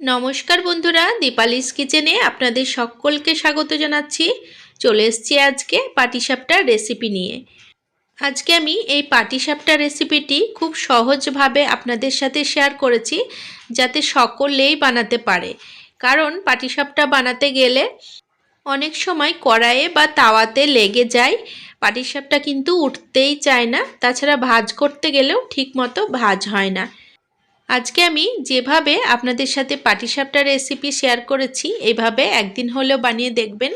নমস্কার বন্ধুরা, দীপালিস কিচেনে আপনাদের সকলকে স্বাগত জানাচ্ছি। চলে এসেছি আজকে পাটিসাপটার রেসিপি নিয়ে। আজকে আমি এই পাটিসাপটা রেসিপিটি খুব সহজভাবে আপনাদের সাথে শেয়ার করেছি, যাতে সকলেই বানাতে পারে। কারণ পাটিসাপটা বানাতে গেলে অনেক সময় কড়াইয়ে বা তাওয়াতে লেগে যায়। পাটিসাপটা কিন্তু উঠতেই চায় না, তাছাড়া ভাজ করতে গেলেও ঠিকমতো ভাজ হয় না। আজকে আমি যেভাবে আপনাদের সাথে পাটিসাপটা রেসিপি শেয়ার করেছি এইভাবে একদিন হলেও বানিয়ে দেখবেন।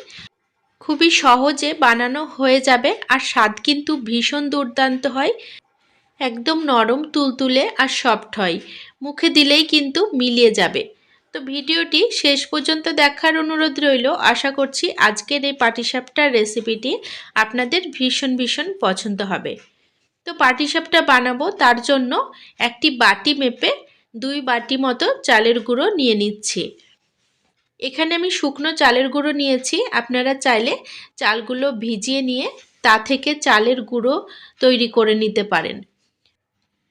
খুবই সহজে বানানো হয়ে যাবে আর স্বাদ কিন্তু ভীষণ দুর্দান্ত হয়। একদম নরম, তুলতুলে আর সফট হয়। মুখে দিলেই কিন্তু মিলিয়ে যাবে। তো ভিডিওটি শেষ পর্যন্ত দেখার অনুরোধ রইল। আশা করছি আজকের এই পাটিসাপটার রেসিপিটি আপনাদের ভীষণ ভীষণ পছন্দ হবে। তো পাটিসাপটা বানাবো তার জন্য একটি বাটি মেপে দুই বাটি মতো চালের গুঁড়ো নিয়ে নিচ্ছি। এখানে আমি শুকনো চালের গুঁড়ো নিয়েছি। আপনারা চাইলে চালগুলো ভিজিয়ে নিয়ে তা থেকে চালের গুঁড়ো তৈরি করে নিতে পারেন।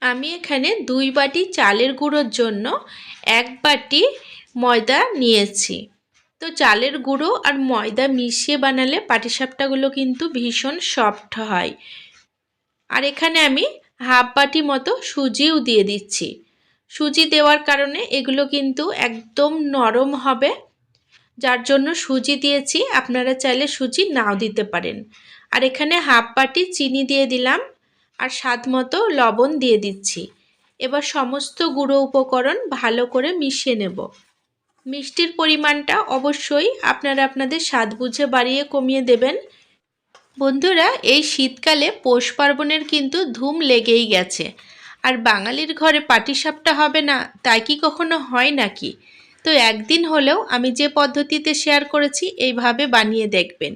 আমি এখানে দুই বাটি চালের গুঁড়োর জন্য এক বাটি ময়দা নিয়েছি। তো চালের গুঁড়ো আর ময়দা মিশিয়ে বানালে পাটিসাপটাগুলো কিন্তু ভীষণ সফট হয়। আর এখানে আমি হাফ বাটি মতো সুজিও দিয়ে দিচ্ছি। সুজি দেওয়ার কারণে এগুলো কিন্তু একদম নরম হবে। যার জন্য সুজি দিয়েছি, আপনারা চাইলে সুজি নাও দিতে পারেন। আর এখানে হাফ বাটি চিনি দিয়ে দিলাম আর স্বাদ মতো লবণ দিয়ে দিচ্ছি। এবার সমস্ত গুঁড়ো উপকরণ ভালো করে মিশিয়ে নেব। মিষ্টির পরিমাণটা অবশ্যই আপনারা আপনাদের স্বাদ বুঝে বাড়িয়ে কমিয়ে দেবেন। বন্ধুরা, এই শীতকালে পৌষ পার্বণের কিন্তু ধুম লেগেই গেছে। আর বাঙালির ঘরে পাটিসাপটা হবে না, তাই কি কখনো হয় নাকি? তো একদিন হলেও আমি যে পদ্ধতিতে শেয়ার করেছি, এইভাবে বানিয়ে দেখবেন।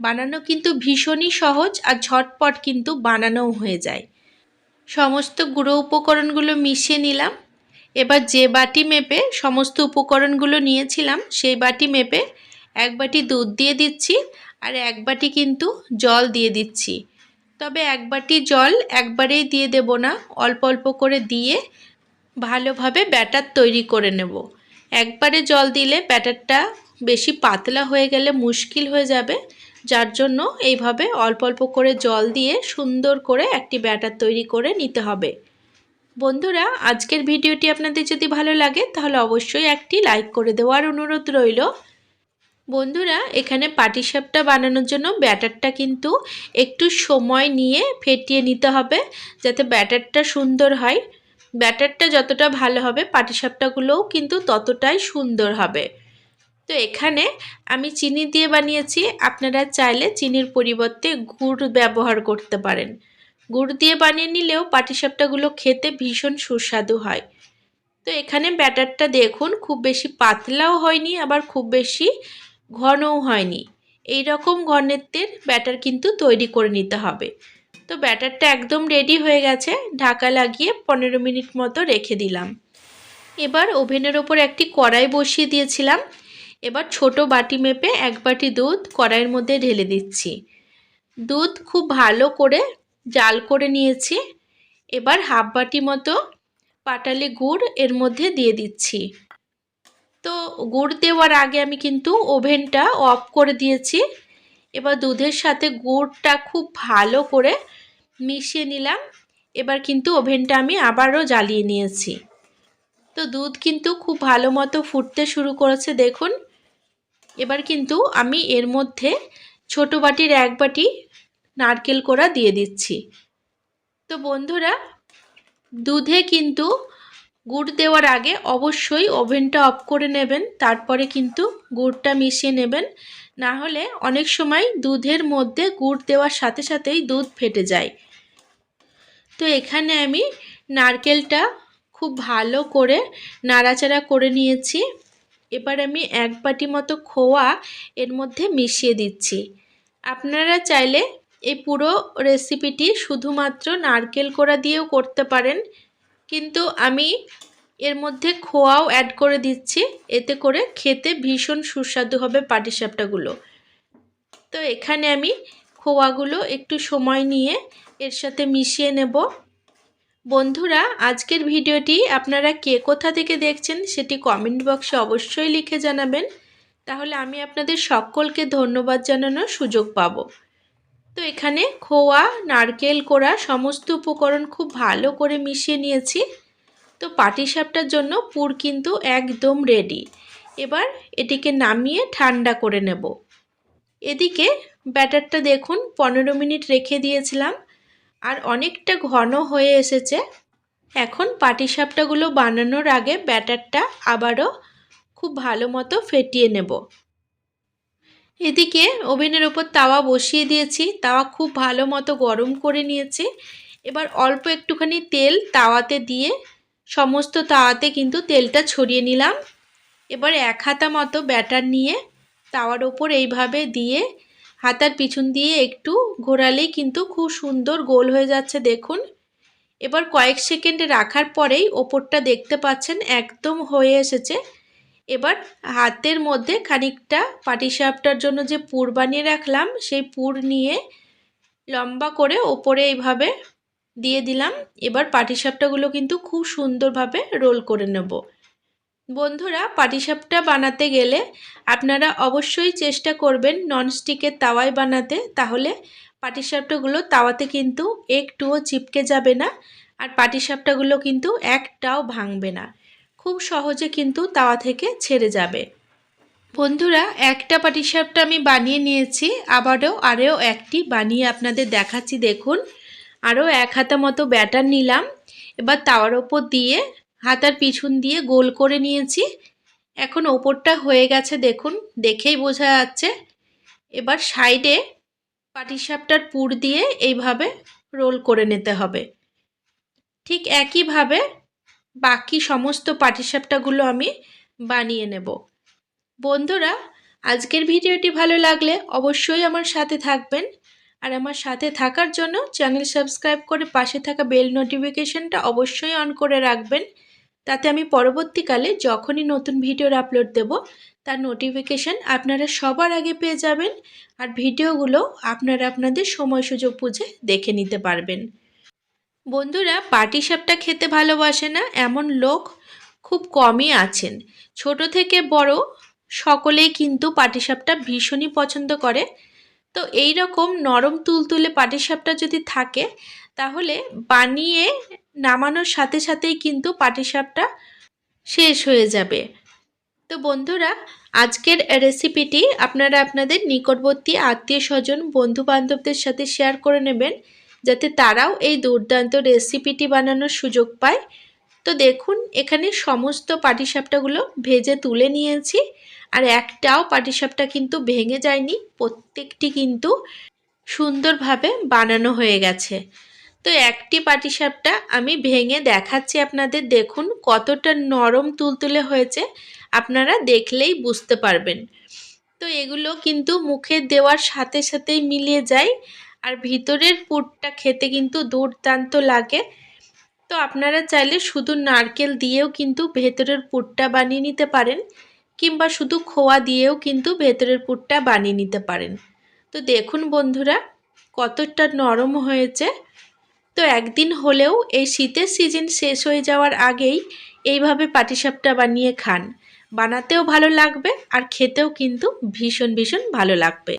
বানানো কিন্তু ভীষণই সহজ আর ঝটপট কিন্তু বানানোও হয়ে যায়। সমস্ত গুঁড়ো উপকরণগুলো মিশিয়ে নিলাম। এবার যে বাটি মেপে সমস্ত উপকরণগুলো নিয়েছিলাম, সেই বাটি মেপে এক বাটি দুধ দিয়ে দিচ্ছি আর এক বাটি কিন্তু জল দিয়ে দিচ্ছি। তবে এক বাটি জল একবারেই দিয়ে দেব না। অল্প অল্প করে দিয়ে ভালোভাবে ব্যাটার তৈরি করে নেব। একবারে জল দিলে ব্যাটারটা বেশি পাতলা হয়ে গেলে মুশকিল হয়ে যাবে। যার জন্য এইভাবে অল্প অল্প করে জল দিয়ে সুন্দর করে একটি ব্যাটার তৈরি করে নিতে হবে। বন্ধুরা, আজকের ভিডিওটি আপনাদের যদি ভালো লাগে, তাহলে অবশ্যই একটি লাইক করে দেওয়ার অনুরোধ রইল। বন্ধুরা, এখানে পাটিসাপটা বানানোর জন্য ব্যাটারটা কিন্তু একটু সময় নিয়ে ফেটিয়ে নিতে হবে যাতে ব্যাটারটা সুন্দর হয়। ব্যাটারটা যতটা ভালো হবে, পাটিসাপটাগুলোও কিন্তু ততটাই সুন্দর হবে। তো এখানে আমি চিনি দিয়ে বানিয়েছি। আপনারা চাইলে চিনির পরিবর্তে গুড় ব্যবহার করতে পারেন। গুড় দিয়ে বানিয়ে নিলেও পাটিসাপটাগুলো খেতে ভীষণ সুস্বাদু হয়। তো এখানে ব্যাটারটা দেখুন, খুব বেশি পাতলাও হয়নি, আবার খুব বেশি ঘনও হয়নি। এই রকম ঘনত্বের ব্যাটার কিন্তু তৈরি করে নিতে হবে। তো ব্যাটারটা একদম রেডি হয়ে গেছে, ঢাকা লাগিয়ে পনেরো মিনিট মতো রেখে দিলাম। এবার ওভেনের ওপর একটি কড়াই বসিয়ে দিয়েছিলাম। এবার ছোট বাটি মেপে এক বাটি দুধ কড়াইয়ের মধ্যে ঢেলে দিচ্ছি। দুধ খুব ভালো করে জাল করে নিয়েছি। এবার হাফ বাটি মতো পাটালি গুড় এর মধ্যে দিয়ে দিচ্ছি। তো গুড় দেওয়ার আগে আমি কিন্তু ওভেনটা অফ করে দিয়েছি। এবার দুধের সাথে গুড়টা খুব ভালো করে মিশিয়ে নিলাম। এবার কিন্তু ওভেনটা আমি আবারও জ্বালিয়ে নিয়েছি। তো দুধ কিন্তু খুব ভালো মতো ফুটতে শুরু করেছে, দেখুন। এবার কিন্তু আমি এর মধ্যে ছোট বাটির এক বাটি নারকেল কোড়া দিয়ে দিচ্ছি। তো বন্ধুরা, দুধে কিন্তু গুড় দেওয়ার আগে অবশ্যই ওভেনটা অফ করে নেবেন, তারপরে কিন্তু গুড়টা মিশিয়ে নেবেন। না হলে অনেক সময় দুধের মধ্যে গুড় দেওয়ার সাথে সাথেই দুধ ফেটে যায়। তো এখানে আমি নারকেলটা খুব ভালো করে নাড়াচাড়া করে নিয়েছি। এবার আমি এক বাটি মতো খোয়া এর মধ্যে মিশিয়ে দিচ্ছি। আপনারা চাইলে এই পুরো রেসিপিটি শুধুমাত্র নারকেল কোড়া দিয়েও করতে পারেন। কিন্তু আমি এর মধ্যে খোয়াও অ্যাড করে দিচ্ছি। এতে করে খেতে ভীষণ সুস্বাদু হবে পাটিসাপটাগুলো। তো এখানে আমি খোয়াগুলো একটু সময় নিয়ে এর সাথে মিশিয়ে নেব। বন্ধুরা, আজকের ভিডিওটি আপনারা কে কোথা থেকে দেখছেন সেটি কমেন্ট বক্সে অবশ্যই লিখে জানাবেন। তাহলে আমি আপনাদের সকলকে ধন্যবাদ জানানোর সুযোগ পাবো। তো এখানে খোয়া, নারকেল কোড়া সমস্ত উপকরণ খুব ভালো করে মিশিয়ে নিয়েছি। তো পাটিসাপটার জন্য পুর কিন্তু একদম রেডি এবার এটিকে নামিয়ে ঠান্ডা করে নেব। এদিকে ব্যাটারটা দেখুন, পনেরো মিনিট রেখে দিয়েছিলাম আর অনেকটা ঘন হয়ে এসেছে। এখন পাটিসাপটাগুলো বানানোর আগে ব্যাটারটা আবারও খুব ভালো মতো ফেটিয়ে নেব। এদিকে ওভেনের ওপর তাওয়া বসিয়ে দিয়েছি। তাওয়া খুব ভালো মতো গরম করে নিয়েছি। এবার অল্প একটুখানি তেল তাওয়াতে দিয়ে সমস্ত তাওয়াতে কিন্তু তেলটা ছড়িয়ে নিলাম। এবার এক হাতা মতো ব্যাটার নিয়ে তাওয়ার ওপর এইভাবে দিয়ে হাতার পিছন দিয়ে একটু ঘোরালেই কিন্তু খুব সুন্দর গোল হয়ে যাচ্ছে, দেখুন। এবার কয়েক সেকেন্ডে রাখার পরেই ওপরটা দেখতে পাচ্ছেন একদম হয়ে এসেছে। এবার হাতের মধ্যে খানিকটা পাটিসাপটার জন্য যে পুর বানিয়ে রাখলাম, সেই পুর নিয়ে লম্বা করে ওপরে এইভাবে দিয়ে দিলাম। এবার পাটিসাপটাগুলো কিন্তু খুব সুন্দরভাবে রোল করে নেব। বন্ধুরা, পাটিসাপটা বানাতে গেলে আপনারা অবশ্যই চেষ্টা করবেন ননস্টিকের তাওয়ায় বানাতে, তাহলে পাটিসাপটাগুলো তাওয়াতে কিন্তু একটুও চিপকে যাবে না আর পাটিসাপটাগুলো কিন্তু একটাও ভাঙবে না। খুব সহজে কিন্তু তাওয়া থেকে ছেড়ে যাবে। বন্ধুরা, একটা পাটিসাপটা আমি বানিয়ে নিয়েছি, আবারও আরও একটি বানিয়ে আপনাদের দেখাচ্ছি। দেখুন, আরও এক হাতা মতো ব্যাটার নিলাম, এবার তাওয়ার ওপর দিয়ে হাতার পিছন দিয়ে গোল করে নিয়েছি। এখন ওপরটা হয়ে গেছে, দেখুন, দেখেই বোঝা যাচ্ছে। এবার সাইডে পাটিসাপটার পুর দিয়ে এইভাবে রোল করে নিতে হবে। ঠিক একইভাবে বাকি সমস্ত পাটিসাপটাগুলো আমি বানিয়ে নেব। বন্ধুরা, আজকের ভিডিওটি ভালো লাগলে অবশ্যই আমার সাথে থাকবেন। আর আমার সাথে থাকার জন্য চ্যানেল সাবস্ক্রাইব করে পাশে থাকা বেল নোটিফিকেশানটা অবশ্যই অন করে রাখবেন। তাতে আমি পরবর্তীকালে যখনই নতুন ভিডিওর আপলোড দেব, তার নোটিফিকেশান আপনারা সবার আগে পেয়ে যাবেন। আর ভিডিওগুলো আপনারা আপনাদের সময় সুযোগ বুঝে দেখে নিতে পারবেন। বন্ধুরা পাটিসাপটা খেতে ভালোবাসে না? এমন লোক খুব কমই আছেন। ছোট থেকে বড় সকলেই কিন্তু পাটিসাপটা ভীষণই পছন্দ করে। তো এই রকম নরম তুলতুলে পাটিসাপটা যদি থাকে, তাহলে বানিয়ে নামানোর সাথে সাথেই কিন্তু পাটিসাপটা শেষ হয়ে যাবে। তো বন্ধুরা, আজকের রেসিপিটি আপনারা আপনাদের নিকটবর্তী আত্মীয় স্বজন বন্ধু বান্ধবদের সাথে শেয়ার করে নেবেন। যাতে তারাও এই দুর্দান্ত রেসিপিটি বানানোর সুযোগ পায়। তো দেখুন, এখানে সমস্ত পাটিসাপটাগুলো ভেজে তুলে নিয়েছি আর একটাও পাটিসাপটা কিন্তু ভেঙে যায়নি, প্রত্যেকটি কিন্তু সুন্দরভাবে বানানো হয়ে গেছে। তো একটি পাটিসাপটা আমি ভেঙে দেখাচ্ছি আপনাদের, দেখুন কতটা নরম তুলতুলে হয়েছে, আপনারা দেখলেই বুঝতে পারবেন। তো এগুলো কিন্তু মুখে দেওয়ার সাথে সাথেই মিলিয়ে যায়। আর ভিতরের পুরটা খেতে কিন্তু দুর্দান্ত লাগে। তো আপনারা চাইলে শুধু নারকেল দিয়েও কিন্তু ভেতরের পুরটা বানিয়ে নিতে পারেন, কিংবা শুধু খোয়া দিয়েও কিন্তু ভেতরের পুরটা বানিয়ে নিতে পারেন। তো দেখুন বন্ধুরা, কতটা নরম হয়েছে। তো একদিন হলেও এই শীতের সিজন শেষ হয়ে যাওয়ার আগেই এইভাবে পাটিসাপটা বানিয়ে খান। বানাতেও ভালো লাগবে আর খেতেও কিন্তু ভীষণ ভীষণ ভালো লাগবে।